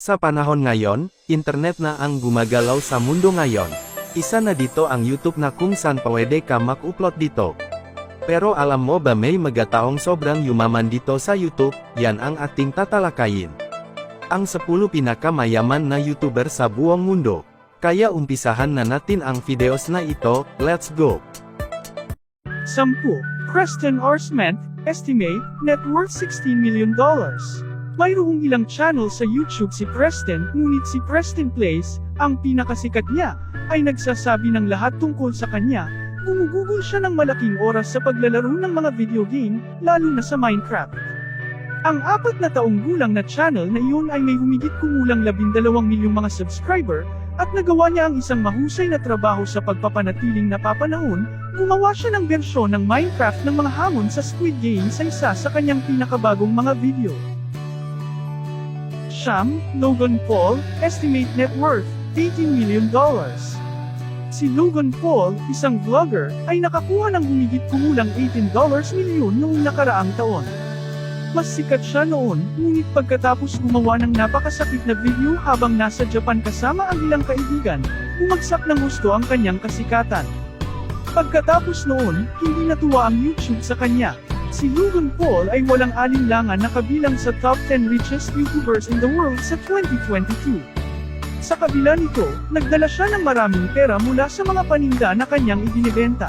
Sa panahon ngayon, internet na ang gumagalaw sa mundo ngayon. Isa na dito ang YouTube na kung saan pwede ka mag-upload dito. Pero alam mo ba may magataong sobrang yumaman dito sa YouTube, yan ang ating tatalakayin. Ang 10 pinakamayaman na YouTuber sa buong mundo. Kaya umpisahan na natin ang videos na ito, let's go! 10. Preston Orsment, estimate, net worth $16 million. Mayroong ilang channel sa YouTube si Preston, ngunit si Preston Plays, ang pinakasikat niya, ay nagsasabi ng lahat tungkol sa kanya. Gumugugol siya ng malaking oras sa paglalaro ng mga video game, lalo na sa Minecraft. Ang apat na taong gulang na channel na iyon ay may humigit kumulang 12 milyong mga subscriber, at nagawa niya ang isang mahusay na trabaho sa pagpapanatiling napapanahon, gumawa siya ng bersyon ng Minecraft ng mga hamon sa Squid Game sa isa sa kanyang pinakabagong mga video. Siyam, Logan Paul, estimate net worth, $18 million. Si Logan Paul, isang vlogger, ay nakakuha ng humigit kumulang $18 milyon noong nakaraang taon. Mas sikat siya noon, ngunit pagkatapos gumawa ng napakasakit na video habang nasa Japan kasama ang ilang kaibigan, bumagsak ng gusto ang kanyang kasikatan. Pagkatapos noon, hindi natuwa ang YouTube sa kanya. Si Logan Paul ay walang alinlangan na kabilang sa top 10 richest YouTubers in the world sa 2022. Sa kabila nito, nagdala siya ng maraming pera mula sa mga paninda na kanyang ibinibenta.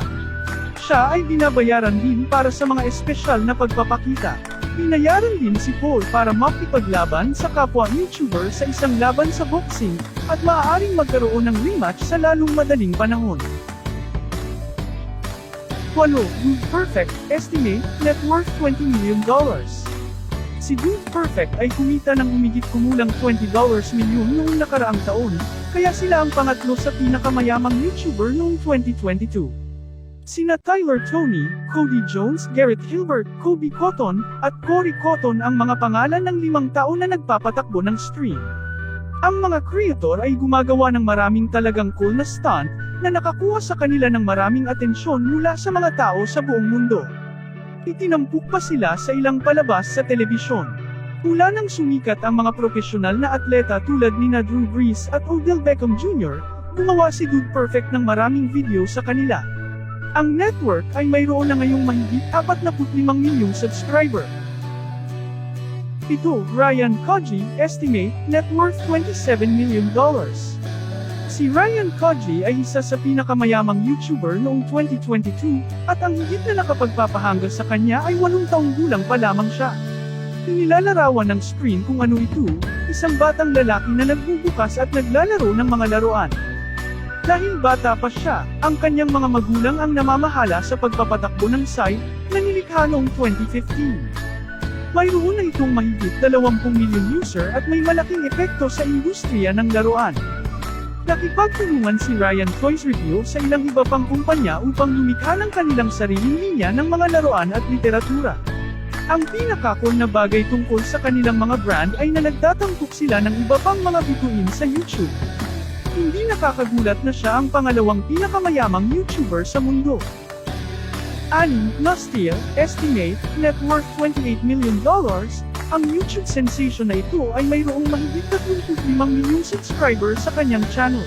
Siya ay binabayaran din para sa mga espesyal na pagpapakita. Binayaran din si Paul para makipaglaban sa kapwa YouTuber sa isang laban sa boxing, at maaaring magkaroon ng rematch sa lalong madaling panahon. 8. Dude Perfect, estimate, net worth $20 million. Si Dude Perfect ay kumita ng umigit kumulang $20 milyon noong nakaraang taon, kaya sila ang pangatlo sa pinakamayamang YouTuber noong 2022. Sina Tyler Tony, Cody Jones, Garrett Hilbert, Kobe Cotton, at Cory Cotton ang mga pangalan ng limang tao na nagpapatakbo ng stream. Ang mga creator ay gumagawa ng maraming talagang cool na stunt, na nakakuha sa kanila ng maraming atensyon mula sa mga tao sa buong mundo. Itinampuk pa sila sa ilang palabas sa telebisyon. Mula nang sumikat ang mga profesional na atleta tulad ni Drew Brees at Odell Beckham Jr., gumawa si Dude Perfect ng maraming video sa kanila. Ang network ay mayroon na ngayong mahigit 45 milyong subscriber. Ito, Ryan Koji, estimate, net worth $27 million. Si Ryan Koji ay isa sa pinakamayamang YouTuber noong 2022, at ang higit na nakapagpapahanga sa kanya ay 8 taong gulang pa lamang siya. Inilalarawan ng screen kung ano ito, isang batang lalaki na nagbubukas at naglalaro ng mga laruan. Dahil bata pa siya, ang kanyang mga magulang ang namamahala sa pagpapatakbo ng site, na nilikha noong 2015. Mayroon na itong mahigit 20 milyon user at may malaking epekto sa industriya ng laruan. Nakipagtulungan si Ryan Toys Review sa ilang iba pang kumpanya upang lumikha ng kanilang sariling linya ng mga laruan at literatura. Ang pinakakol na bagay tungkol sa kanilang mga brand ay na nagtatampok sila ng iba pang mga bituin sa YouTube. Hindi nakakagulat na siya ang pangalawang pinakamayamang YouTuber sa mundo. Ani, Nastia, estimate, net worth $28 million, ang YouTube sensation na ito ay mayroong mahigit 35 milyong subscriber sa kanyang channel.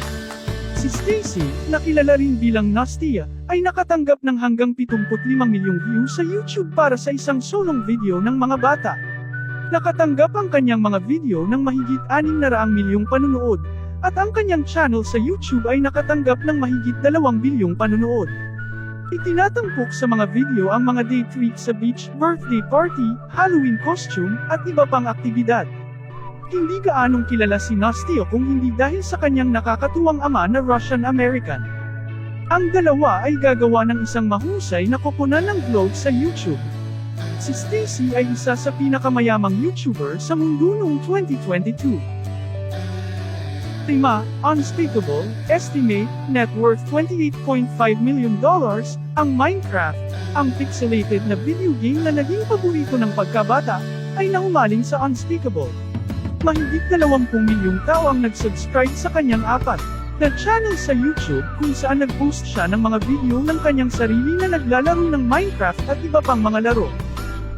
Si Stacy, na kilala rin bilang Nastia, ay nakatanggap ng hanggang 75 milyong views sa YouTube para sa isang solong video ng mga bata. Nakatanggap ang kanyang mga video ng mahigit 600 milyong panunood, at ang kanyang channel sa YouTube ay nakatanggap ng mahigit 2 bilyong panunood. Itinatampok sa mga video ang mga day trip sa beach, birthday party, Halloween costume, at iba pang aktibidad. Hindi gaanong kilala si Nastio kung hindi dahil sa kanyang nakakatuwang ama na Russian-American. Ang dalawa ay gagawa ng isang mahusay na koponan ng vlog sa YouTube. Si Stacy ay isa sa pinakamayamang YouTuber sa mundo noong 2022. 5. Unspeakable, estimate, net worth $28.5 million, ang Minecraft, ang pixelated na video game na naging paborito ng pagkabata, ay naumaling sa Unspeakable. Mahigit 20 milyong tao ang nag-subscribe sa kanyang apat na channel sa YouTube kung saan nag-post siya ng mga video ng kanyang sarili na naglalaro ng Minecraft at iba pang mga laro.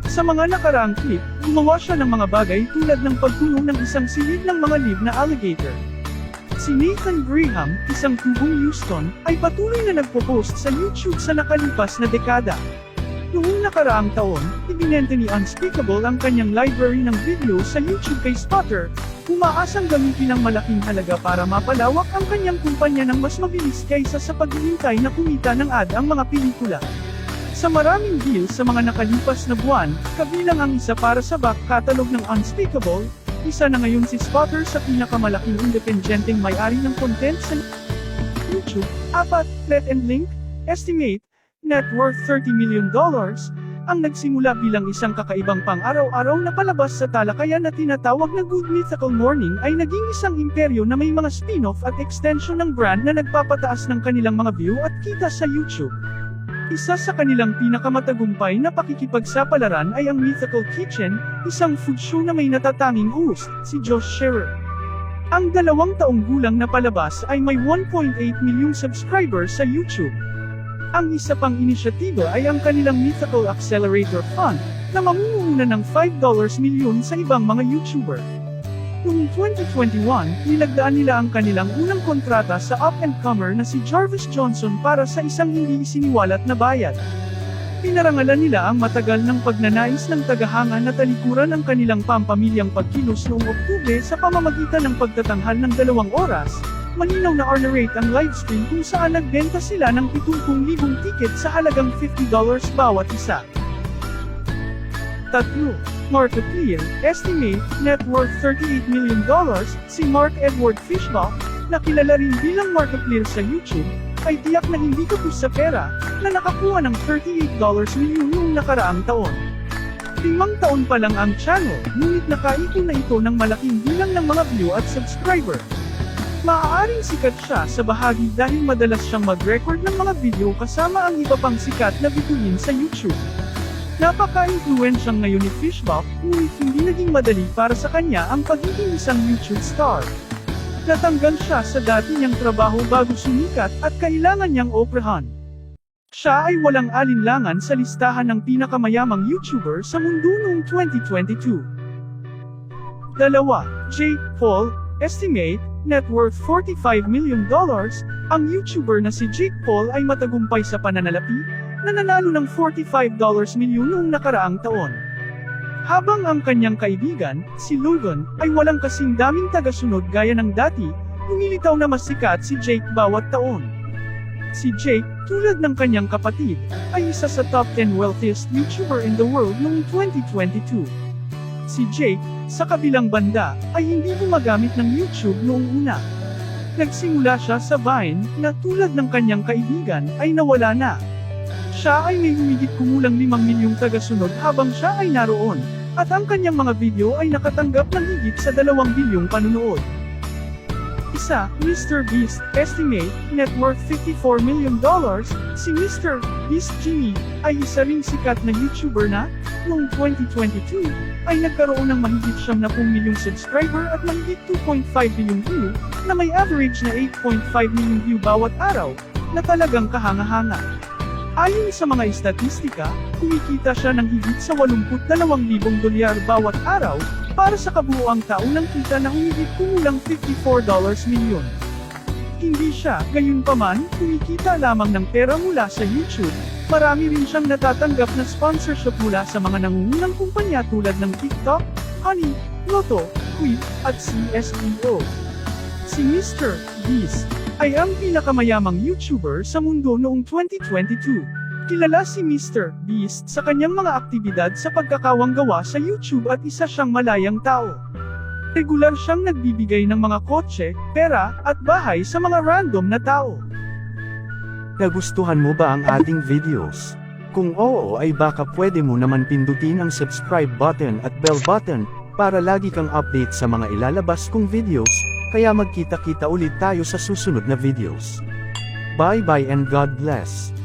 Sa mga nakaraang clip, gumawa siya ng mga bagay tulad ng pagtulong ng isang silid ng mga lib na alligator. Si Nathan Graham, isang tubong Houston, ay patuloy na nagpo-post sa YouTube sa nakalipas na dekada. Noong nakaraang taon, ibinenta ni Unspeakable ang kanyang library ng video sa YouTube kay Spotter, umaasang gamitin ang malaking halaga para mapalawak ang kanyang kumpanya ng mas mabilis kaysa sa paghihintay na kumita ng ad ang mga pelikula. Sa maraming deals sa mga nakalipas na buwan, kabilang ang isa para sa back catalog ng Unspeakable, isa na ngayon si Spotter sa pinakamalaking independenteng may-ari ng content sa YouTube. Apat, Let and Link, estimate, net worth $30 million, ang nagsimula bilang isang kakaibang pang-araw-araw na palabas sa talakayan na tinatawag na Good Mythical Morning ay naging isang imperyo na may mga spin-off at extension ng brand na nagpapataas ng kanilang mga view at kita sa YouTube. Isa sa kanilang pinakamatagumpay na pakikipagsapalaran ay ang Mythical Kitchen, isang food show na may natatanging host, si Josh Scherer. Ang dalawang taong gulang na palabas ay may 1.8 milyong subscribers sa YouTube. Ang isa pang inisyatiba ay ang kanilang Mythical Accelerator Fund, na mamumuhunan ng $5 milyon sa ibang mga YouTuber. Noong 2021, nilagdaan nila ang kanilang unang kontrata sa up-and-comer na si Jarvis Johnson para sa isang hindi isiniwalat na bayad. Pinarangalan nila ang matagal ng pagnanais ng tagahanga na talikuran ang kanilang pampamilyang pagkilos noong Oktubre sa pamamagitan ng pagtatanghal ng dalawang oras, malinaw na honorate ang livestream kung saan nagbenta sila ng 70,000 ticket sa halagang $50 bawat isa. Tatlo. Markiplier, estimate, net worth $38 million, si Mark Edward Fishbach, na kilala rin bilang Markiplier sa YouTube, ay tiyak na hindi kapos sa pera, na nakakuha ng $38 milyon noong nakaraang taon. Limang taon pa lang ang channel, ngunit nakaipon na ito ng malaking bilang ng mga view at subscriber. Maaaring sikat siya sa bahagi dahil madalas siyang mag-record ng mga video kasama ang iba pang sikat na bituin sa YouTube. Napaka-influensyang ngayon ni Fishbach, ngunit hindi naging madali para sa kanya ang pagiging isang YouTube star. Natanggal siya sa dati niyang trabaho bago sumikat at kailangan niyang oprahan. Siya ay walang alinlangan sa listahan ng pinakamayamang YouTuber sa mundo noong 2022. Dalawa, Jake Paul, estimate, net worth $45 million, ang YouTuber na si Jake Paul ay matagumpay sa pananalapi, na nanalo ng $45 milyon noong nakaraang taon. Habang ang kanyang kaibigan, si Logan, ay walang kasing daming tagasunod gaya ng dati, lumilitaw na mas sikat si Jake bawat taon. Si Jake, tulad ng kanyang kapatid, ay isa sa top 10 wealthiest YouTuber in the world noong 2022. Si Jake, sa kabilang banda, ay hindi gumagamit ng YouTube noong una. Nagsimula siya sa Vine, na tulad ng kanyang kaibigan, ay nawala na. Siya ay may humigit kumulang 5 milyong tagasunod habang siya ay naroon, at ang kanyang mga video ay nakatanggap ng higit sa 2 bilyong panunood. Isa, Mr. Beast, estimate, net worth $54 million, si Mr. Beast Jimmy, ay isa ring sikat na YouTuber na, noong 2022, ay nagkaroon ng mahigit siyam na milyong subscriber at mahigit 2.5 bilyong view, na may average na 8.5 milyong view bawat araw, na talagang kahanga-hanga. Ayon sa mga estatistika, kumikita siya ng higit sa 82,000 dolyar bawat araw, para sa kabuoang taunang kita na humigit kumulang $54 milyon. Hindi siya, gayunpaman, kumikita lamang ng pera mula sa YouTube, marami rin siyang natatanggap na sponsorship mula sa mga nangungunang kumpanya tulad ng TikTok, Honey, Lotto, Quip, at CSBO. Si Mr. Beast ay ang pinakamayamang YouTuber sa mundo noong 2022. Kilala si Mr. Beast sa kanyang mga aktibidad sa pagkakawanggawa sa YouTube at isa siyang malayang tao. Regular siyang nagbibigay ng mga kotse, pera, at bahay sa mga random na tao. Nagustuhan mo ba ang ating videos? Kung oo ay baka pwede mo naman pindutin ang subscribe button at bell button, para lagi kang update sa mga ilalabas kong videos, kaya magkita-kita ulit tayo sa susunod na videos. Bye bye and God bless.